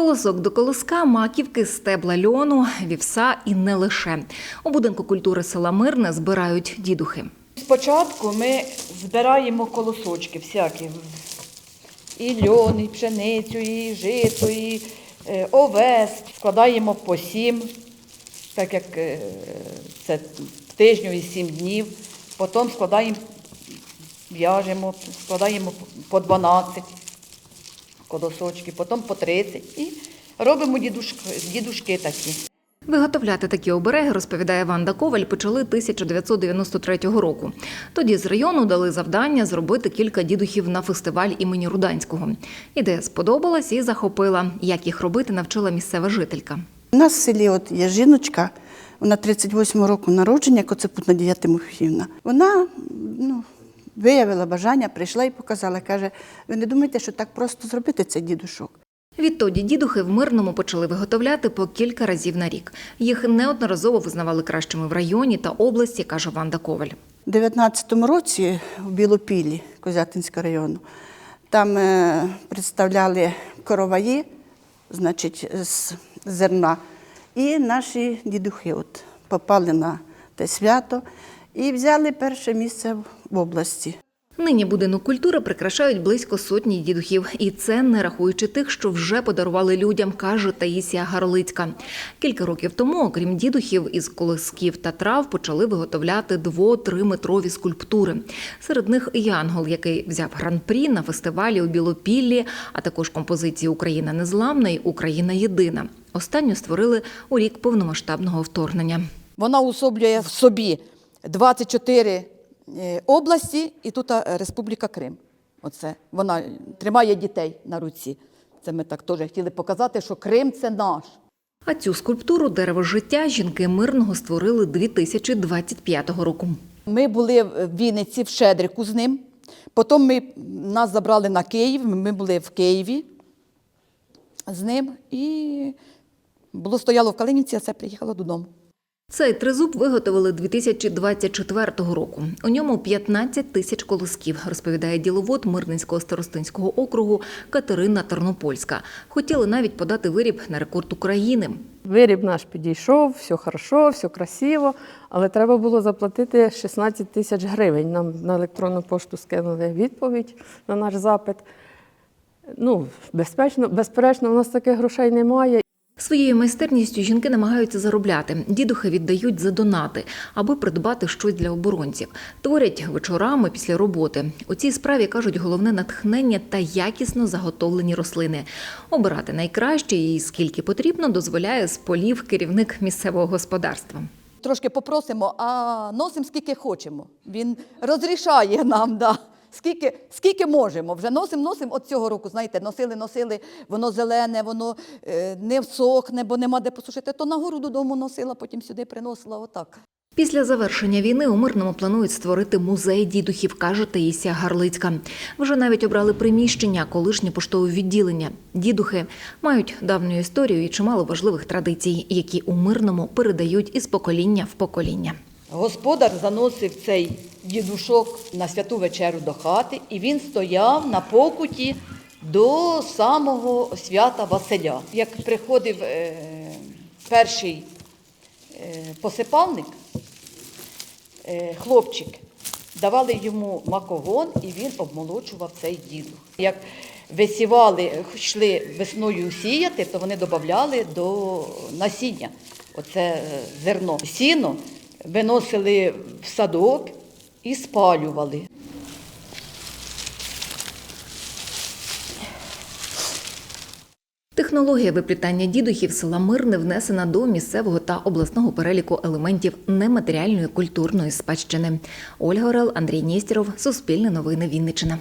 Колосок до колоска, маківки, стебла льону, вівса і не лише. У будинку культури села Мирне збирають дідухи. Спочатку ми збираємо колосочки всякі. І льон, і пшеницю, і жито, і е, овес. Складаємо по сім, так як е, це тижню і сім днів. Потім складаємо, в'яжемо, складаємо по 12 колосочки, потім по 30 і робимо дідушки, дідушки такі. Виготовляти такі обереги, розповідає Ванда Коваль, почали 1993 року. Тоді з району дали завдання зробити кілька дідухів на фестиваль імені Руданського. Ідея сподобалась і захопила. Як їх робити, навчила місцева жителька. У нас в селі от є жіночка, вона 38 року народження, Коцепут Надія Тимофіївна. Вона ну, виявила бажання, прийшла і показала. Каже, ви не думаєте, що так просто зробити цей дідушок? Відтоді дідухи в мирному почали виготовляти по кілька разів на рік. Їх неодноразово визнавали кращими в районі та області, каже Ванда Коваль. У 19-му році в Білопілі Козятинського району там е, представляли короваї, значить, з зерна. І наші дідухи от попали на те свято і взяли перше місце в області. Нині будинок культури прикрашають близько сотні дідухів, і це не рахуючи тих, що вже подарували людям, каже Таїсія Гарлицька. Кілька років тому, окрім дідухів, із колосків та трав почали виготовляти дво-три метрові скульптури. Серед них Янгол, який взяв гран-прі на фестивалі у Білопіллі, а також композиції Україна незламна і Україна єдина. Останню створили у рік повномасштабного вторгнення. Вона особлює в собі 24 е, області і тут е, Республіка Крим. Оце вона тримає дітей на руці. Це ми так теж хотіли показати, що Крим це наш. А цю скульптуру дерево життя жінки мирного створили 2025 року. Ми були в Вінниці в Щедрику з ним. Потім ми, нас забрали на Київ, ми були в Києві з ним і було стояло в Калинівці, а це приїхало додому. Цей тризуб виготовили 2024 року. У ньому 15 тисяч колосків, розповідає діловод Мирненського старостинського округу Катерина Тернопольська. Хотіли навіть подати виріб на рекорд України. Виріб наш підійшов, все хорошо, все красиво, але треба було заплатити 16 тисяч гривень. Нам на електронну пошту скинули відповідь на наш запит. Ну, безпечно, безперечно, у нас таких грошей немає. Своєю майстерністю жінки намагаються заробляти. Дідухи віддають за донати, аби придбати щось для оборонців. Творять вечорами після роботи. У цій справі кажуть головне натхнення та якісно заготовлені рослини. Обирати найкраще і скільки потрібно дозволяє з полів керівник місцевого господарства. Трошки попросимо, а носимо скільки хочемо. Він розрішає нам, да. Скільки, скільки можемо. Вже носимо, носимо от цього року. Знаєте, носили, носили, воно зелене, воно е, не всохне, бо нема де посушити. То нагору додому носила, потім сюди приносила. Отак. Після завершення війни у Мирному планують створити музей дідухів, каже Таїсія Гарлицька. Вже навіть обрали приміщення, колишнє поштове відділення. Дідухи мають давню історію і чимало важливих традицій, які у Мирному передають із покоління в покоління. Господар заносив цей дідушок на святу вечерю до хати, і він стояв на покуті до самого свята Василя. Як приходив е, перший е, посипальник, е, хлопчик, давали йому макогон, і він обмолочував цей дідух. Як висівали, йшли весною сіяти, то вони додавали до насіння. Оце е, зерно. Сіно виносили в садок і спалювали. Технологія виплітання дідухів села Мирне внесена до місцевого та обласного переліку елементів нематеріальної культурної спадщини. Ольга Орел, Андрій Нєстєров, Суспільне новини Вінниччина.